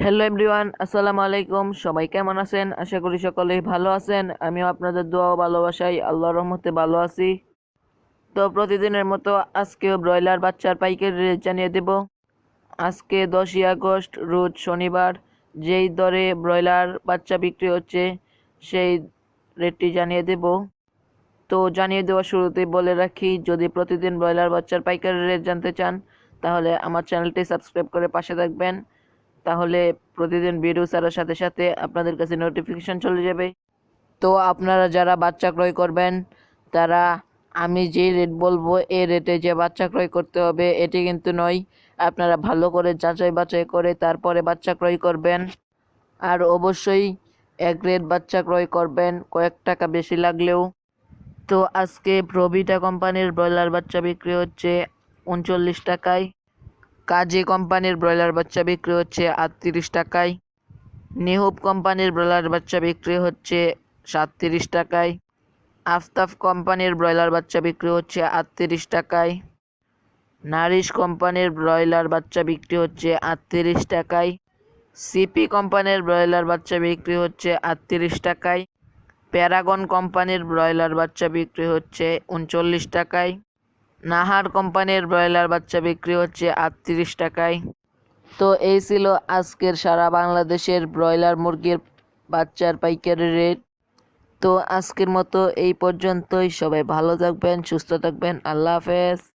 Hello everyone আসসালামু আলাইকুম সবাই কেমন আছেন? আশা করি সকলেই ভালো আছেন। আমিও আপনাদের দোয়া ভালোবাসাই আল্লাহর রহমতে ভালো আছি। তো প্রতিদিনের মতো আজকেও ব্রয়লার বাচ্চার পাইকারি রেট জানিয়ে দেব। আজকে দশই আগস্ট, রোজ শনিবার, যেই দরে ব্রয়লার বাচ্চা বিক্রি হচ্ছে, সেই রেটটি জানিয়ে দেব। তো জানিয়ে দেওয়ার শুরুতেই বলে রাখি, যদি প্রতিদিন ব্রয়লার বাচ্চার পাইকারি রেট জানতে চান, তাহলে আমার চ্যানেলটি সাবস্ক্রাইব করে পাশে থাকবেন। তাহলে প্রতিদিন ভিডিও ছাড়ার সাথে সাথে আপনাদের কাছে নোটিফিকেশন চলে যাবে। তো আপনারা যারা বাচ্চা ক্রয় করবেন, তারা, আমি যে রেট বলব এই রেটে যে বাচ্চা ক্রয় করতে হবে, এটি কিন্তু নয়। আপনারা ভালো করে যাচাই বাছাই করে তারপরে বাচ্চা ক্রয় করবেন। আর অবশ্যই এক রেট বাচ্চা ক্রয় করবেন, কয়েক টাকা বেশি লাগলেও। তো আজকে প্রভিটা কোম্পানির ব্রয়লার বাচ্চা বিক্রি হচ্ছে উনচল্লিশ টাকায়। কাজী কোম্পানির ব্রয়লার বাচ্চা বিক্রি হচ্ছে আটত্রিশ টাকায়। নিহুব কোম্পানির ব্রয়লার বাচ্চা বিক্রি হচ্ছে সাতত্রিশ টাকায়। আফতাব কোম্পানির ব্রয়লার বাচ্চা বিক্রি হচ্ছে আটত্রিশ টাকায়। নারিশ কোম্পানির ব্রয়লার বাচ্চা বিক্রি হচ্ছে আটত্রিশ টাকায়। সিপি কোম্পানির ব্রয়লার বাচ্চা বিক্রি হচ্ছে আটত্রিশ টাকায়। প্যারাগন কোম্পানির ব্রয়লার বাচ্চা বিক্রি হচ্ছে উনচল্লিশ টাকায়। নাহার কোম্পানির ব্রয়লার বাচ্চা বিক্রি হচ্ছে আটত্রিশ টাকায়। তো এই ছিল আজকের সারা বাংলাদেশের ব্রয়লার মুরগির বাচ্চার পাইকারি রেট। তো আজকের মতো এই পর্যন্তই। সবাই ভালো থাকবেন, সুস্থ থাকবেন। আল্লাহ হাফেজ।